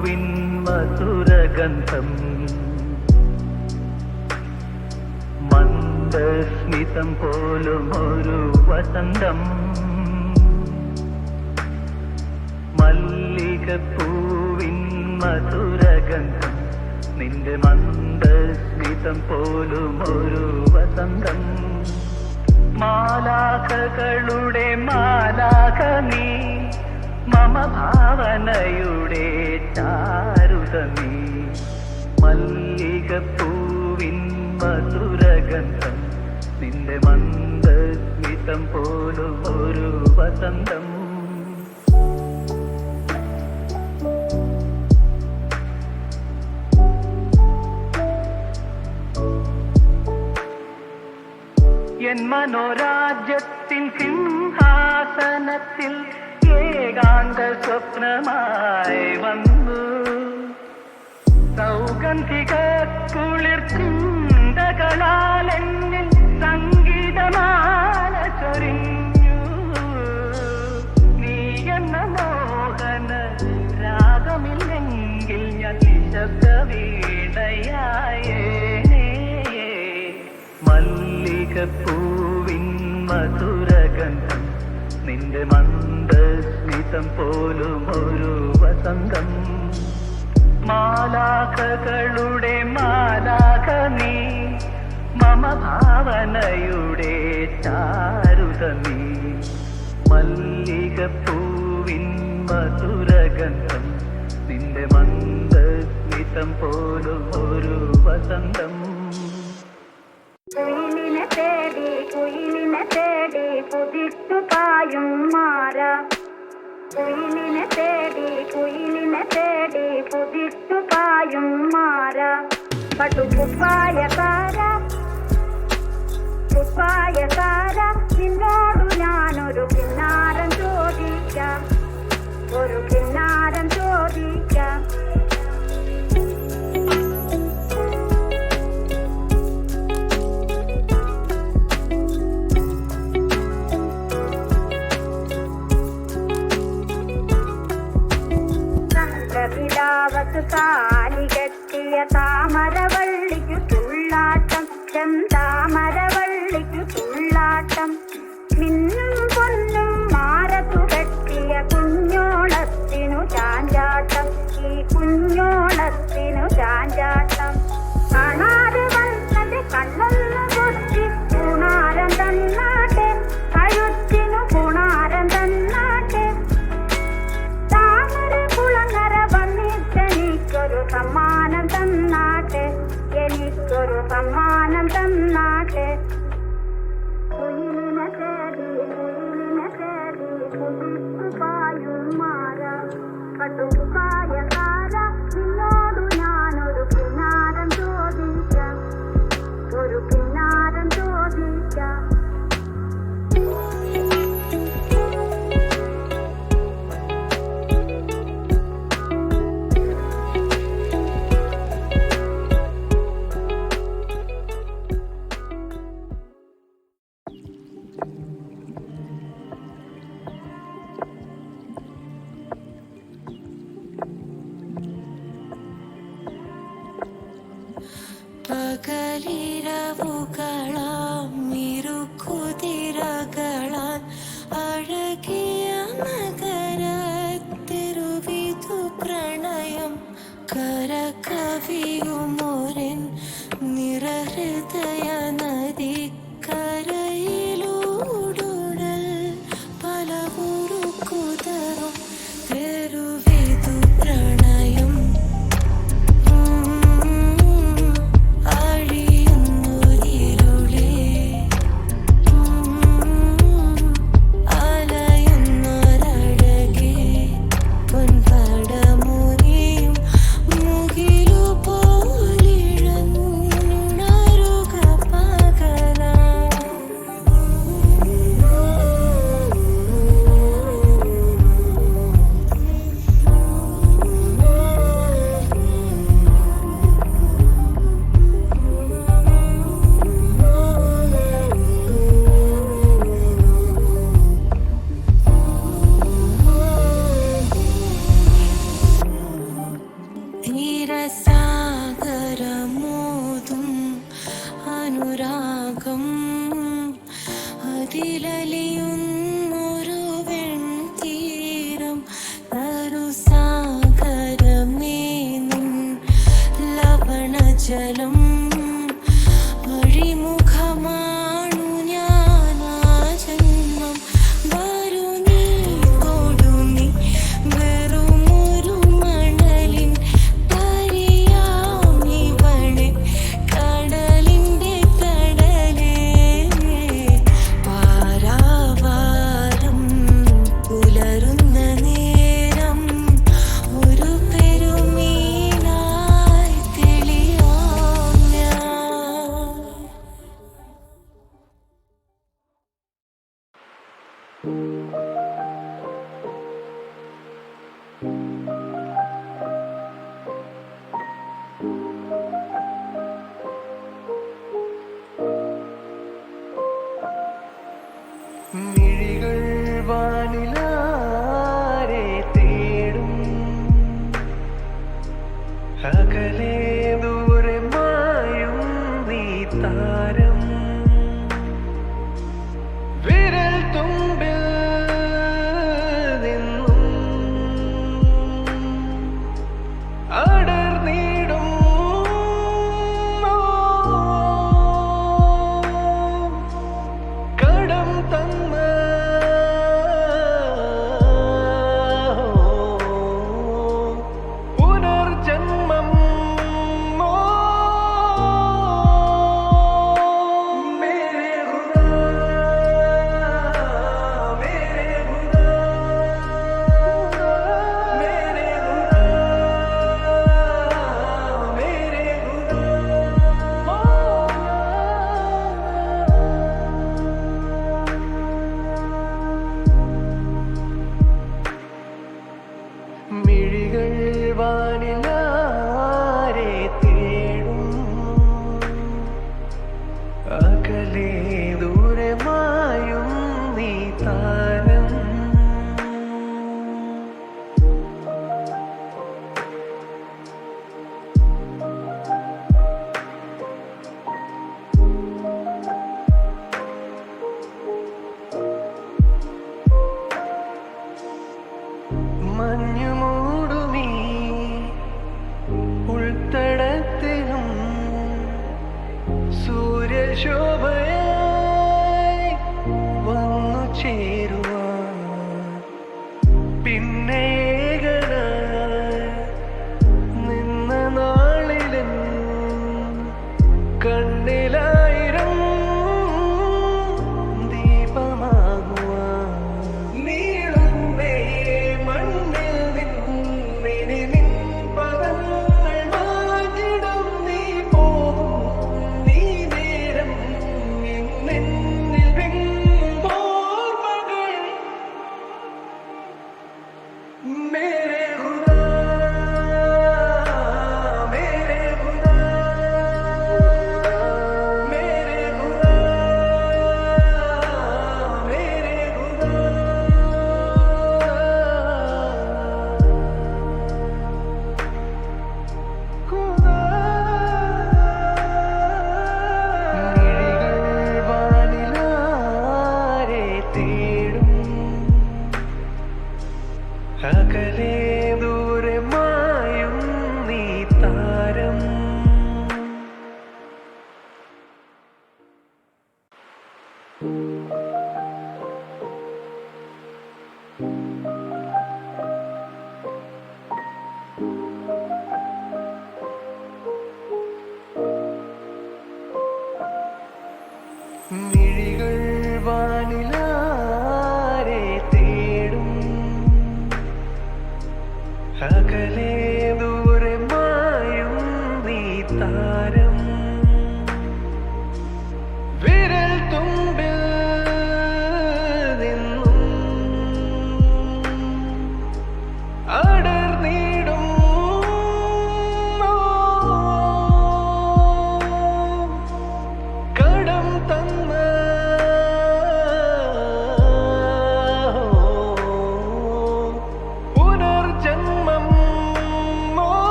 മല്ലികപ്പൂവിൻ മധുരഗന്ധം. മന്ദസ്മിതം പോലും ഒരു വസന്തം. മല്ലികപ്പൂവിൻ മധുരഗന്ധം നിന്റെ മന്ദസ്മിതം പോലും ഒരു വസന്തം. മാലാഖകളുടെ മാലാഖ നീ മമ ഭാവനയുടെ ചാരുത നീ. മല്ലികപ്പൂവിൻ മധുരഗന്ധം നിന്റെ മന്ദസ്മിതം പോലും ഒരു വസന്തം. എൻ മനോരാജ്യത്തിൻ സിംഹാസനത്തിൽ ഏകാന്ത സ്വപ്നമായി വന്നു. സൗഗന്ധിക കുളിർ ചിന്തകളാൽ എന്നിൽ സംഗീതമാല ചൊരിഞ്ഞു. നീ എന്ന മോഹന രാഗമില്ലെങ്കിൽ ഞാൻ നിശബ്ദ വീണയായേനേ മല്ലികപ്പൂവിൻ മധുരഗന്ധം നിന്റെ മന്ദസ്മിതം പോലും ഒരു വസന്തം. മാലാഖകളുടെ മാലാഖ നീ മമ ഭാവനയുടെ ചാരുത നീ മല്ലികപ്പൂവിൻ മധുരഗന്ധം നിന്റെ മന്ദസ്മിതം പോലും ഒരു വസന്തം. പട്ടുകുപ്പായക്കാര കുപ്പായക്കാര നിന്നോടു ഞാനൊരു കിന്നാരം ചോദിക്കാം. ഒരു I don't know. பகலிரவுகளா തീരസാഗരമോതും അനുരാഗം. അതിലലിയുന്നൊരു